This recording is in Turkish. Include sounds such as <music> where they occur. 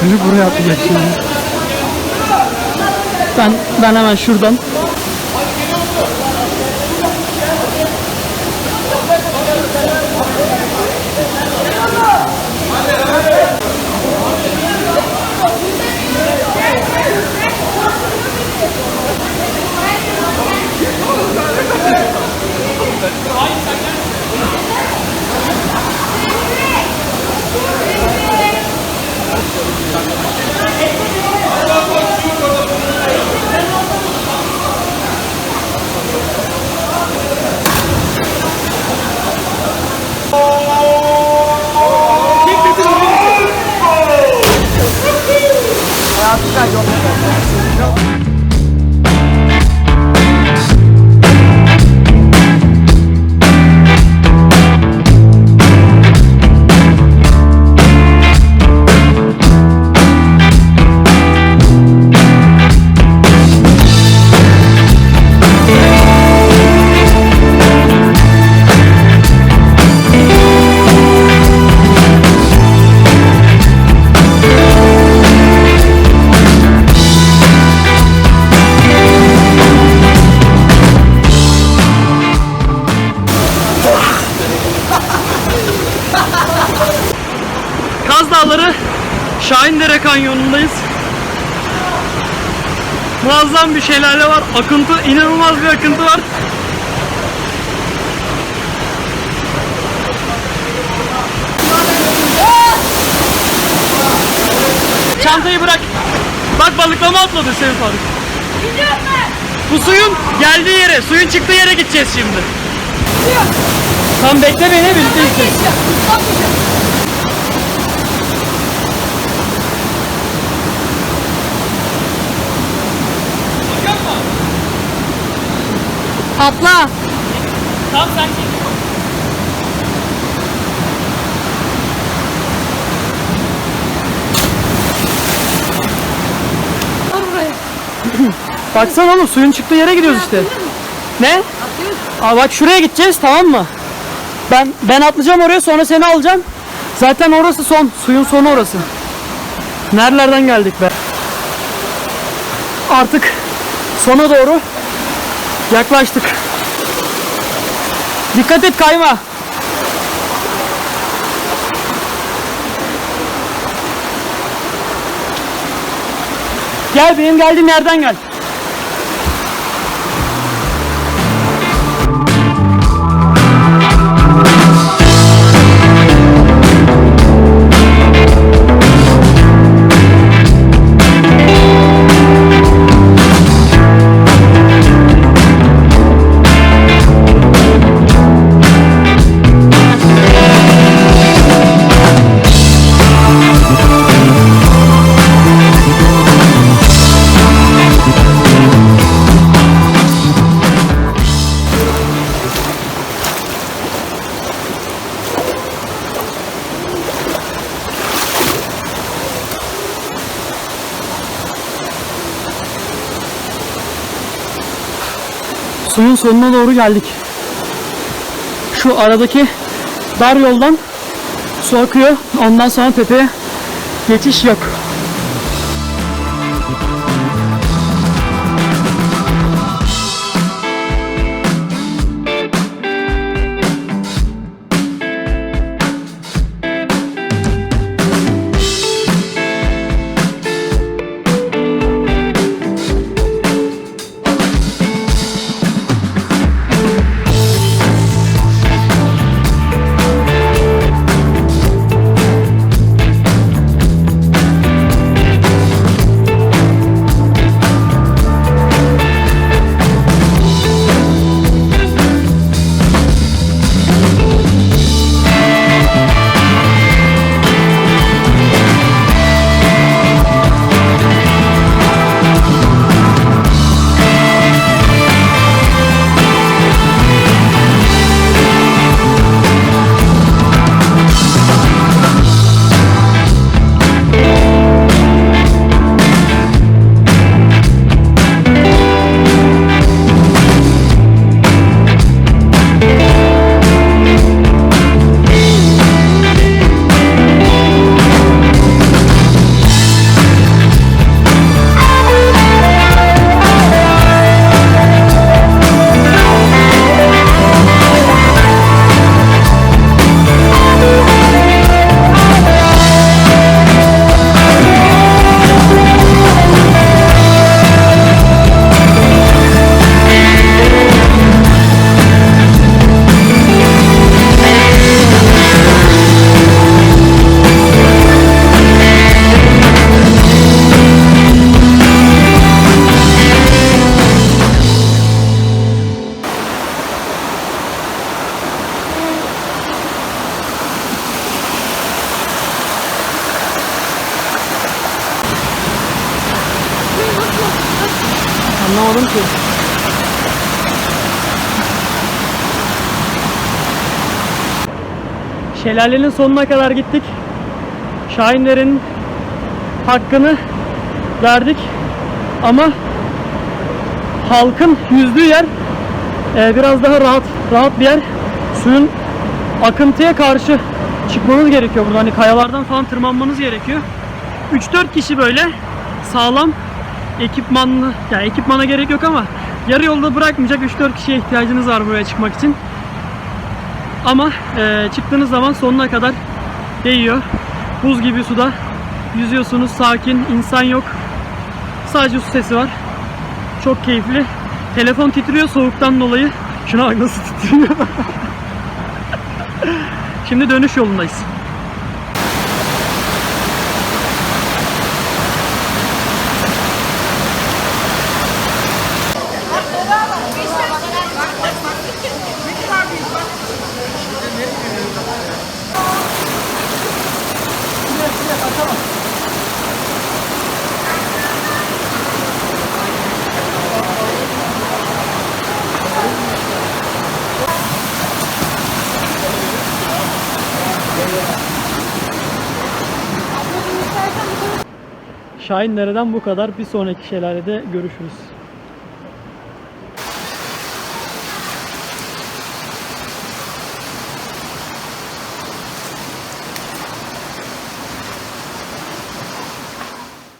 Çocuk buraya atlayacak şimdi. Ben, ben hemen şuradan. 我不能 Kanyonu'ndayız. Muazzam bir şelale var. Akıntı, inanılmaz bir akıntı var. Çantayı bırak. Bak balıklama atladı Sevim Faruk. Bu suyun geldiği yere, suyun çıktığı yere gideceğiz şimdi. Tam bekle beni gideceğiz. Atla. Tamam sen çek. Baksana oğlum suyun çıktığı yere gidiyoruz işte. Ne? Aa bak şuraya gideceğiz tamam mı? Ben ben atlayacağım oraya sonra seni alacağım. Zaten orası son. Suyun sonu orası. Nerelerden geldik be? Artık sona doğru yaklaştık. Dikkat et kayma. Gel benim geldiğim yerden gel. Sonuna doğru geldik. Şu aradaki dar yoldan su akıyor. Ondan sonra tepeye geçiş yok. Anlamadım ki. Şelalenin sonuna kadar gittik. Şahinlerin hakkını verdik. Ama halkın yüzdüğü yer e, biraz daha rahat rahat bir yer. Suyun akıntıya karşı çıkmanız gerekiyor burada. Hani kayalardan falan tırmanmanız gerekiyor. 3-4 kişi böyle sağlam ekipmanlı, yani ekipmana gerek yok ama yarı yolda bırakmayacak 3-4 kişiye ihtiyacınız var buraya çıkmak için. Ama e, çıktığınız zaman sonuna kadar değiyor. Buz gibi suda yüzüyorsunuz, sakin, insan yok. Sadece su sesi var. Çok keyifli. Telefon titriyor soğuktan dolayı. Şuna bak nasıl titriyor. <laughs> Şimdi dönüş yolundayız. Şahinlereden bu kadar. Bir sonraki şelalede görüşürüz.